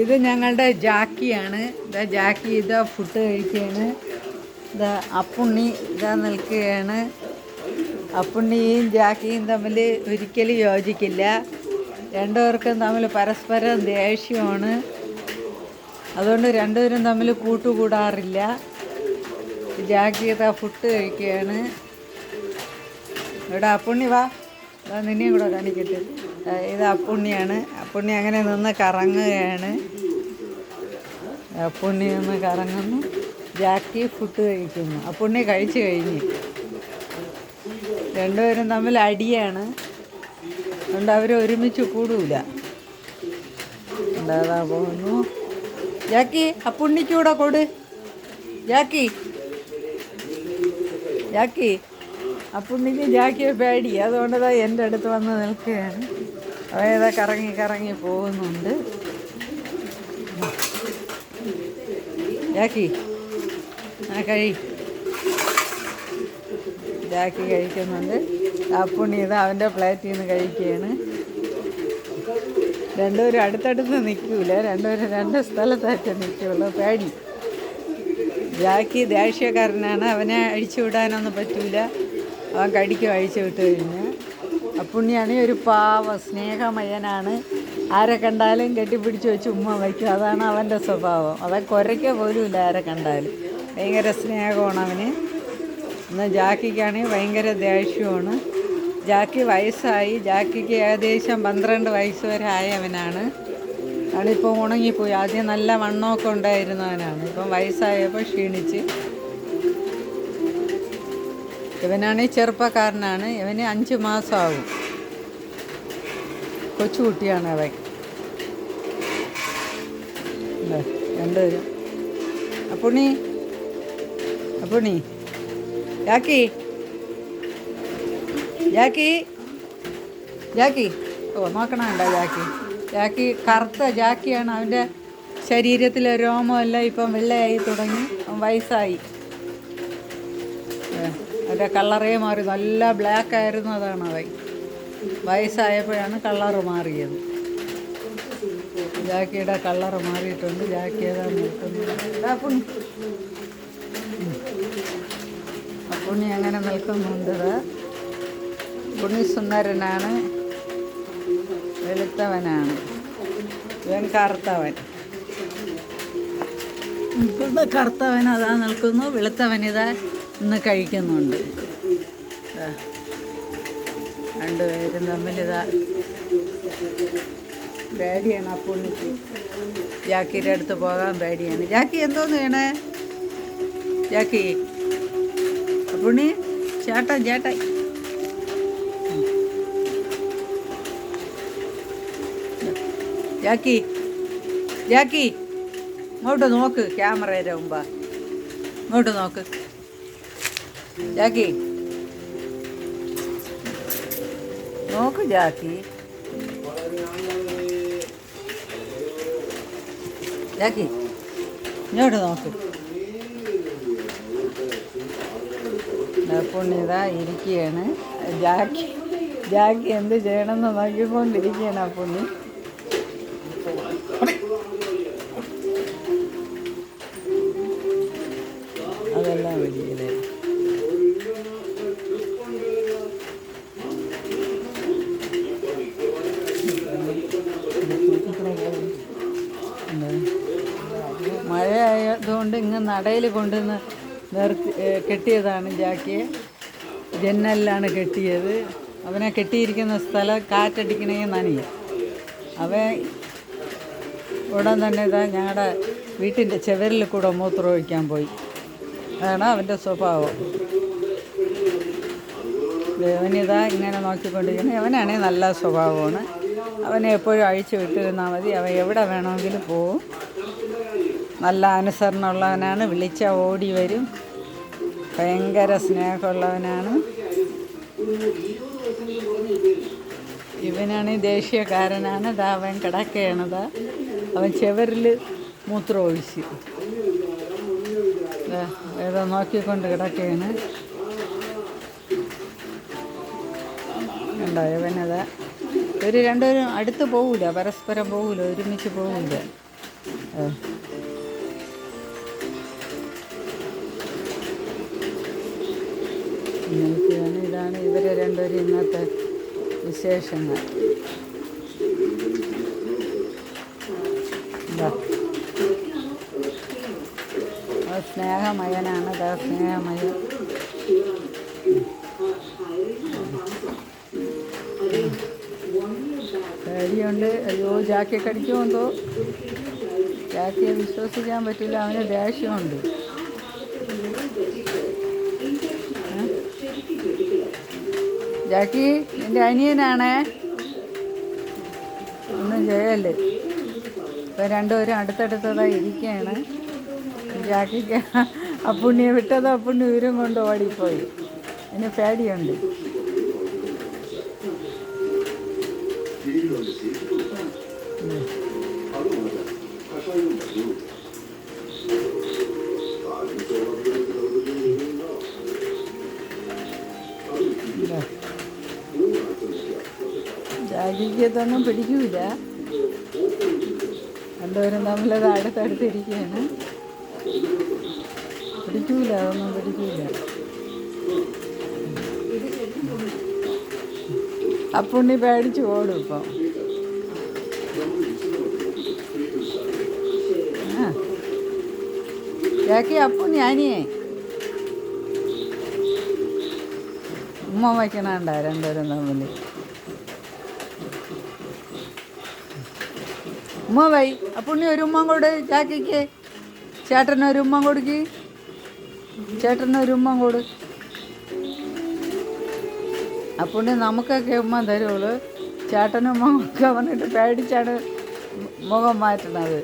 ഇത് ഞങ്ങളുടെ ജാക്കിയാണ്. ഇതാ ജാക്കി ഇതാ ഫുഡ് കഴിക്കുകയാണ്. ഇതാ അപ്പുണ്ണി ഇതാ നിൽക്കുകയാണ്. അപ്പുണ്ണിയും ജാക്കിയും തമ്മിൽ ഒരിക്കലും യോജിക്കില്ല. രണ്ടുപേർക്കും തമ്മിൽ പരസ്പരം ദേഷ്യമാണ്. അതുകൊണ്ട് രണ്ടുപേരും തമ്മിൽ കൂട്ടുകൂടാറില്ല. ജാക്കി ഇതാ ഫുഡ് കഴിക്കുകയാണ്. ഇവിടെ അപ്പുണ്ണി വാ. നിന്നെയും കൂടെ കാണിക്കട്ടെ. ഇത് അപ്പുണ്ണിയാണ്. അപ്പുണ്ണി അങ്ങനെ നിന്ന് കറങ്ങുകയാണ്. അപ്പുണ്ണി നിന്ന് കറങ്ങുന്നു. ജാക്കി ഫുഡ് കഴിക്കുന്നു. അപ്പുണ്ണി കഴിച്ചു കഴിഞ്ഞു. രണ്ടുപേരും തമ്മിൽ അടിയാണ്. അതുകൊണ്ട് അവർ ഒരുമിച്ച് കൂടൂല. ഉണ്ടാതാ പോകുന്നു? ജാക്കി അപ്പുണ്ണിക്കൂടെ കൊട്. ജാക്കി. ജാക്കി. ജാക്കി പിന്നെ ജാക്കിയെ പേടി. അതുകൊണ്ട് അതാ എന്റെ അടുത്ത് വന്ന് നിൽക്കുകയാണ്. അവയതാ കറങ്ങി കറങ്ങി പോകുന്നുണ്ട്. ജാക്കി ആ കഴി. ജാക്കി കഴിക്കുന്നുണ്ട്. അപ്പുണ്ണി ഇത് അവന്റെ പ്ലേറ്റിൽ നിന്ന് കഴിക്കുകയാണ്. രണ്ടുപേരും അടുത്തടുത്ത് നിൽക്കൂല. രണ്ടുപേരും രണ്ട് സ്ഥലത്തായിട്ട് നിൽക്കുള്ളൂ. പേടി. ജാക്കി ദേഷ്യക്കാരനാണ്. അവനെ അഴിച്ചു വിടാനൊന്നും പറ്റൂല. അവൻ കടിക്ക് അഴിച്ചു വിട്ട് കഴിഞ്ഞ്. അപ്പുണ്ണിയാണെങ്കിൽ ഒരു പാവ സ്നേഹമയനാണ്. ആരെ കണ്ടാലും കെട്ടിപ്പിടിച്ച് വെച്ച് ഉമ്മ വയ്ക്കും. അതാണ് അവന്റെ സ്വഭാവം. അതാ കുരയ്ക്ക പോലുമില്ല ആരെ കണ്ടാലും. ഭയങ്കര സ്നേഹമാണ് അവന്. എന്നാൽ ജാക്കിക്കാണെങ്കിൽ ഭയങ്കര ദേഷ്യമാണ്. ജാക്കി വയസ്സായി. ജാക്കിക്ക് ഏകദേശം പന്ത്രണ്ട് വയസ്സ് വരെ ആയവനാണ് അവളിപ്പോൾ ഉണങ്ങിപ്പോയി. ആദ്യം നല്ല വണ്ണമൊക്കെ ഉണ്ടായിരുന്നവനാണ് ഇപ്പം വയസ്സായപ്പോൾ ക്ഷീണിച്ച് ഇവനാണെങ്കിൽ ചെറുപ്പക്കാരനാണ്. ഇവന് അഞ്ച് മാസമാകും കൊച്ചുകുട്ടിയാണ് അവൻ. രണ്ടുപേരും. അപ്പുണി അപ്പുണി ജാക്കി ജാക്കി ജാക്കി ഓ നോക്കണണ്ട ജാക്കി ജാക്കി കറുത്ത ജാക്കിയാണ്. അവന്റെ ശരീരത്തിലെ രോമമെല്ലാം ഇപ്പം വെള്ളയായി തുടങ്ങി. വയസ്സായി. ഏ, അവന്റെ കളറേ മാറി നല്ല ബ്ലാക്ക് ആയിരുന്നതാണ് അവൻ വയസ്സായപ്പോഴാണ് കളറ് മാറിയത്. ജാക്കിയുടെ കളറ് മാറിയിട്ടുണ്ട് ജാക്കി ഏതാണ് നിൽക്കുന്നത്? പുണ്ണി. അങ്ങനെ നിൽക്കുന്നുണ്ട്. പുണ്ണി സുന്ദരനാണ് വെളുത്തവനാണ്. ഇവൻ കറുത്തവൻ. കറുത്തവൻ അതാ നിൽക്കുന്നു വെളുത്തവൻ ഇതാ ഇന്ന് കഴിക്കുന്നുണ്ട്. രണ്ടുപേരും തമ്മിൽ ഇതാ പേടിയാണ് ആ പുണ്ണിക്ക് ജാക്കിയുടെ അടുത്ത് പോകാൻ പേടിയാണ് ജാക്കി എന്തോന്ന് വേണേ? ജാക്കി അപ്പുണ്ണി ചേട്ടൻ ചേട്ടൻ ജാക്കി ജാക്കി ഇങ്ങോട്ട് നോക്ക് ക്യാമറയുടെ മുമ്പാ. ഇങ്ങോട്ട് നോക്ക്. ജാക്കി. നോക്ക് ജാക്കി. ജാക്കി ഇങ്ങോട്ട് നോക്ക്. അപ്പുണ്ണിതാ ഇരിക്കുകയാണ് ജാക്കി ജാക്കി എന്ത് ചെയ്യണമെന്ന് നോക്കിക്കൊണ്ടിരിക്കുകയാണ് ആ പുണ്ണി. അതെല്ലാം വലിയല്ലേ മഴ ആയതുകൊണ്ട് ഇങ്ങ് നടയിൽ കൊണ്ടുവന്ന് നിർത്തി കെട്ടിയതാണ് ജാക്കിയെ. ജന്നലിലാണ് കെട്ടിയത്. അവനെ കെട്ടിയിരിക്കുന്ന സ്ഥലം കാറ്റടിക്കണേ നനയും. അവൻ ഉടൻ തന്നെ ഇതാ ഞങ്ങളുടെ വീട്ടിന്റെ ചെവരിൽ കൂടെ മൂത്രം ഒഴിക്കാൻ പോയി. അതാണ് അവന്റെ സ്വഭാവം. ദേവനിതാ ഇങ്ങനെ നോക്കിക്കൊണ്ടിരിക്കുന്നത്. അവനാണെങ്കിൽ നല്ല സ്വഭാവമാണ്. അവനെ എപ്പോഴും അഴിച്ചു വിട്ടിരുന്നാൽ മതി. അവൻ എവിടെ വേണമെങ്കിലും പോവും. നല്ല അനുസരണമുള്ളവനാണ്. വിളിച്ച ഓടി വരും. ഭയങ്കര സ്നേഹമുള്ളവനാണ്. ഇവനാണ് ദേഷ്യക്കാരനാണ്. ദാ അവൻ കിടക്കുകയാണതാ അവൻ ചെവരിൽ മൂത്രം ഒഴിച്ച് ഏതോ നോക്കിക്കൊണ്ട് കിടക്കുകയാണ് കണ്ടോ ഇവനത്. ഒരു രണ്ടുപേരും അടുത്ത് പോകില്ല പരസ്പരം പോകില്ല ഒരുമിച്ച് പോവില്ല ഏ. ഇങ്ങനെയൊക്കെയാണ് ഇതാണ് ഇവർ രണ്ടുപേരും ഇന്നത്തെ വിശേഷങ്ങൾ സ്നേഹമയനാണ് സ്നേഹമയൻ പേടിയുണ്ട് അയ്യോ ജാക്കി കടിക്കുമെന്തോ ജാക്കിയെ വിശ്വസിക്കാൻ പറ്റില്ല അവന് ദേഷ്യമുണ്ട്? ജാക്കി എന്റെ അനിയനാണേ? ഒന്നും ചെയ്യല്ലേ? ഇപ്പം രണ്ടുപേരും അടുത്തടുത്തതായി ഇരിക്കുകയാണ് ജാക്കിക്ക് അപ്പുണ്ണിയെ വിട്ടത് അപ്പുണ്ണി ഉയരം കൊണ്ട് ഓടിപ്പോയി. അതിന് പേടിയുണ്ട്. ഇതൊന്നും പിടിക്കൂല. രണ്ടുപേരും തമ്മിലത് അടുത്തടുത്തിരിക്കുകയാണ് പിടിക്കൂല അതൊന്നും പിടിക്കൂല. അപ്പുണ്ണി പേടിച്ച് ഓടും ഇപ്പം. ചേക്കി അപ്പുണ്ണി അനിയേ ഉമ്മ വയ്ക്കണണ്ട രണ്ടുപേരും തമ്മിൽ ഉമ്മ വൈ അപ്പുണ്ണി ഒരു ഉമ്മ കൊടു ചാക്കിക്ക് ചേട്ടന് ഒരു ഉമ്മ കൊടുക്ക് ചേട്ടന് ഒരു ഉമ്മ കൊടു അപ്പുണ്ണി നമുക്കൊക്കെ ഉമ്മ തരുള്ളൂ. ചേട്ടനും ഉമ്മ കൊടുക്കാൻ വന്നിട്ട് പേടിച്ചാണ് മുഖം മാറ്റുന്നത്.